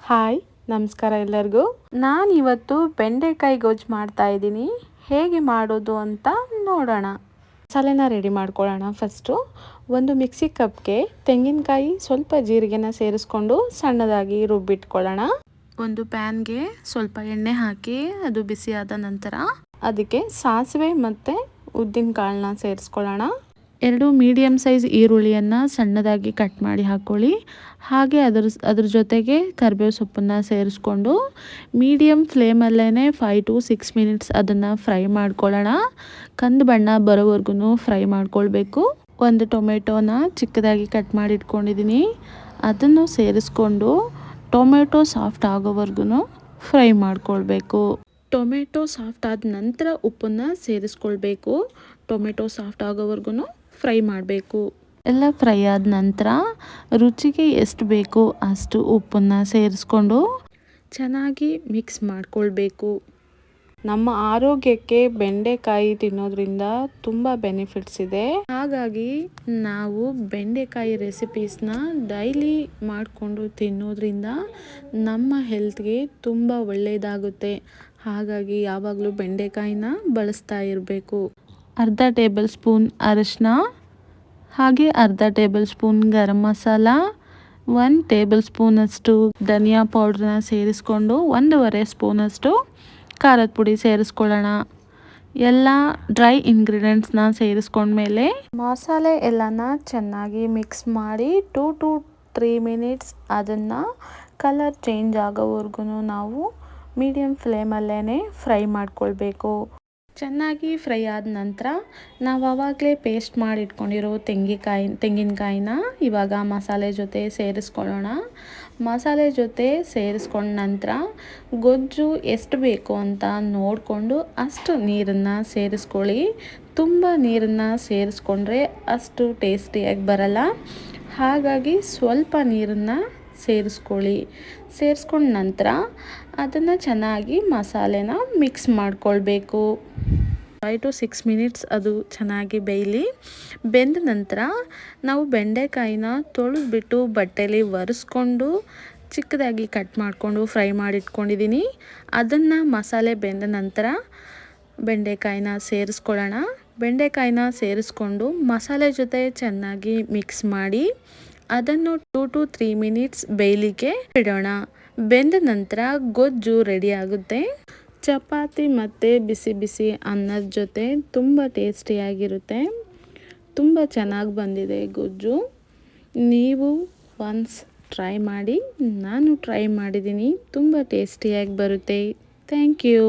Hi, ನಮಸ್ಕಾರ ಎಲ್ಲರಿಗೂ. ನಾನು ಇವತ್ತು ಬೆಂಡೆಕಾಯಿ ಗೊಜ್ಜು ಮಾಡ್ತಾ ಇದ್ದೀನಿ. ಹೇಗೆ ಮಾಡೋದು ಅಂತ ನೋಡೋಣ. ಮಸಾಲೆನ ರೆಡಿ ಮಾಡ್ಕೊಳ್ಳೋಣ ಫಸ್ಟು ಒಂದು ಮಿಕ್ಸಿ ಕಪ್ಗೆ ತೆಂಗಿನಕಾಯಿ ಸ್ವಲ್ಪ ಜೀರಿಗೆನ ಸೇರಿಸ್ಕೊಂಡು ಸಣ್ಣದಾಗಿ ರುಬ್ಬಿಟ್ಕೊಳ್ಳೋಣ. ಒಂದು ಪ್ಯಾನ್ಗೆ ಸ್ವಲ್ಪ ಎಣ್ಣೆ ಹಾಕಿ ಅದು ಬಿಸಿಯಾದ ನಂತರ ಅದಕ್ಕೆ ಸಾಸಿವೆ ಮತ್ತು ಉದ್ದಿನ ಕಾಳನ್ನ ಸೇರಿಸ್ಕೊಳ್ಳೋಣ. ಎರಡು ಮೀಡಿಯಮ್ ಸೈಜ್ ಈರುಳ್ಳಿಯನ್ನು ಸಣ್ಣದಾಗಿ ಕಟ್ ಮಾಡಿ ಹಾಕ್ಕೊಳ್ಳಿ ಹಾಗೆ ಅದ್ರ ಅದ್ರ ಜೊತೆಗೆ ಕರಿಬೇವು ಸೊಪ್ಪನ್ನು ಸೇರಿಸ್ಕೊಂಡು ಮೀಡಿಯಮ್ ಫ್ಲೇಮಲ್ಲೇ ಫೈ ಟು ಸಿಕ್ಸ್ ಮಿನಿಟ್ಸ್ ಅದನ್ನು ಫ್ರೈ ಮಾಡ್ಕೊಳ್ಳೋಣ. ಕಂದು ಬಣ್ಣ ಬರೋವರೆಗೂ ಫ್ರೈ ಮಾಡ್ಕೊಳ್ಬೇಕು. ಒಂದು ಟೊಮೆಟೊನ ಚಿಕ್ಕದಾಗಿ ಕಟ್ ಮಾಡಿ ಇಟ್ಕೊಂಡಿದ್ದೀನಿ ಅದನ್ನು ಸೇರಿಸ್ಕೊಂಡು ಟೊಮೆಟೊ ಸಾಫ್ಟ್ ಆಗೋವರೆಗೂ ಫ್ರೈ ಮಾಡ್ಕೊಳ್ಬೇಕು. ಟೊಮೆಟೊ ಸಾಫ್ಟ್ ಆದ ನಂತರ ಉಪ್ಪನ್ನು ಸೇರಿಸ್ಕೊಳ್ಬೇಕು. ಟೊಮೆಟೊ ಸಾಫ್ಟ್ ಆಗೋವರೆಗೂ ಫ್ರೈ ಮಾಡಬೇಕು. ಎಲ್ಲ ಫ್ರೈ ಆದ ನಂತರ ರುಚಿಗೆ ಎಷ್ಟು ಬೇಕೋ ಅಷ್ಟು ಉಪ್ಪನ್ನು ಸೇರಿಸ್ಕೊಂಡು ಚೆನ್ನಾಗಿ ಮಿಕ್ಸ್ ಮಾಡಿಕೊಳ್ಬೇಕು. ನಮ್ಮ ಆರೋಗ್ಯಕ್ಕೆ ಬೆಂಡೆಕಾಯಿ ತಿನ್ನೋದ್ರಿಂದ ತುಂಬ ಬೆನಿಫಿಟ್ಸ್ ಇದೆ. ಹಾಗಾಗಿ ನಾವು ಬೆಂಡೆಕಾಯಿ ರೆಸಿಪೀಸ್ನ ಡೈಲಿ ಮಾಡಿಕೊಂಡು ತಿನ್ನೋದ್ರಿಂದ ನಮ್ಮ ಹೆಲ್ತ್ಗೆ ತುಂಬ ಒಳ್ಳೆಯದಾಗುತ್ತೆ ಹಾಗಾಗಿ ಯಾವಾಗಲೂ ಬೆಂಡೆಕಾಯಿನ ಬಳಸ್ತಾ ಇರಬೇಕು. ಅರ್ಧ ಟೇಬಲ್ ಸ್ಪೂನ್ ಅರಶಿನ, ಹಾಗೆ ಅರ್ಧ tablespoon garam masala one table ಸ್ಪೂನಷ್ಟು ಧನಿಯಾ ಪೌಡ್ರನ್ನ ಸೇರಿಸ್ಕೊಂಡು ಒಂದೂವರೆ ಸ್ಪೂನಷ್ಟು ಖಾರದ ಪುಡಿ ಸೇರಿಸ್ಕೊಳ್ಳೋಣ. ಎಲ್ಲ ಡ್ರೈ ಇಂಗ್ರೀಡಿಯೆಂಟ್ಸ್ನ ಸೇರಿಸ್ಕೊಂಡ್ಮೇಲೆ ಮಸಾಲೆ ಎಲ್ಲನ ಚೆನ್ನಾಗಿ ಮಿಕ್ಸ್ ಮಾಡಿ ಟೂ ಟು ತ್ರೀ ಮಿನಿಟ್ಸ್ ಅದನ್ನು ಕಲರ್ ಚೇಂಜ್ ಆಗೋವರೆಗೂ ನಾವು ಮೀಡಿಯಮ್ ಫ್ಲೇಮಲ್ಲೇ ಫ್ರೈ ಮಾಡ್ಕೊಳ್ಬೇಕು. ಚೆನ್ನಾಗಿ ಫ್ರೈ ಆದ ನಂತರ ನಾವು ಆವಾಗಲೇ ಪೇಸ್ಟ್ ಮಾಡಿ ಇಟ್ಕೊಂಡಿರೋ ತೆಂಗಿನಕಾಯಿ ತೆಂಗಿನಕಾಯಿನ ಇವಾಗ ಮಸಾಲೆ ಜೊತೆ ಸೇರಿಸ್ಕೊಳ್ಳೋಣ. ಮಸಾಲೆ ಜೊತೆ ಸೇರಿಸ್ಕೊಂಡ ನಂತರ ಗೊಜ್ಜು ಎಷ್ಟು ಬೇಕು ಅಂತ ನೋಡಿಕೊಂಡು ಅಷ್ಟು ನೀರನ್ನು ಸೇರಿಸ್ಕೊಳ್ಳಿ. ತುಂಬ ನೀರನ್ನು ಸೇರಿಸ್ಕೊಂಡ್ರೆ ಅಷ್ಟು ಟೇಸ್ಟಿಯಾಗಿ ಬರಲ್ಲ. ಹಾಗಾಗಿ ಸ್ವಲ್ಪ ನೀರನ್ನು ಸೇರಿಸ್ಕೊಳ್ಳಿ. ಸೇರಿಸ್ಕೊಂಡ ನಂತರ ಅದನ್ನು ಚೆನ್ನಾಗಿ ಮಸಾಲೆನ ಮಿಕ್ಸ್ ಮಾಡಿಕೊಳ್ಬೇಕು. ಫೈ ಟು ಸಿಕ್ಸ್ ಮಿನಿಟ್ಸ್ ಅದು ಚೆನ್ನಾಗಿ ಬೇಯಲಿ. ಬೆಂದ ನಂತರ ನಾವು ಬೆಂಡೆಕಾಯಿನ ತೊಳೆದ್ಬಿಟ್ಟು ಬಟ್ಟೆಲಿ ಒರೆಸ್ಕೊಂಡು ಚಿಕ್ಕದಾಗಿ ಕಟ್ ಮಾಡಿಕೊಂಡು ಫ್ರೈ ಮಾಡಿಟ್ಕೊಂಡಿದ್ದೀನಿ ಅದನ್ನು ಮಸಾಲೆ ಬೆಂದ ನಂತರ ಬೆಂಡೆಕಾಯಿನ ಸೇರಿಸ್ಕೊಳ್ಳೋಣ. ಬೆಂಡೆಕಾಯಿನ ಸೇರಿಸ್ಕೊಂಡು ಮಸಾಲೆ ಜೊತೆ ಚೆನ್ನಾಗಿ ಮಿಕ್ಸ್ ಮಾಡಿ ಅದನ್ನು ಟೂ ಟು ತ್ರೀ ಮಿನಿಟ್ಸ್ ಬೇಯಲಿಕ್ಕೆ ಇಡೋಣ. ಬೆಂದ ನಂತರ ಗೊಜ್ಜು ರೆಡಿ ಆಗುತ್ತೆ. ಚಪಾತಿ ಮತ್ತು ಬಿಸಿ ಬಿಸಿ ಅನ್ನದ ಜೊತೆ ತುಂಬ ಟೇಸ್ಟಿಯಾಗಿರುತ್ತೆ ತುಂಬ ಚೆನ್ನಾಗಿ ಬಂದಿದೆ ಗೊಜ್ಜು. ನೀವು ಒನ್ಸ್ ಟ್ರೈ ಮಾಡಿ, ನಾನು ಟ್ರೈ ಮಾಡಿದ್ದೀನಿ. ತುಂಬ ಟೇಸ್ಟಿಯಾಗಿ ಬರುತ್ತೆ. Thank you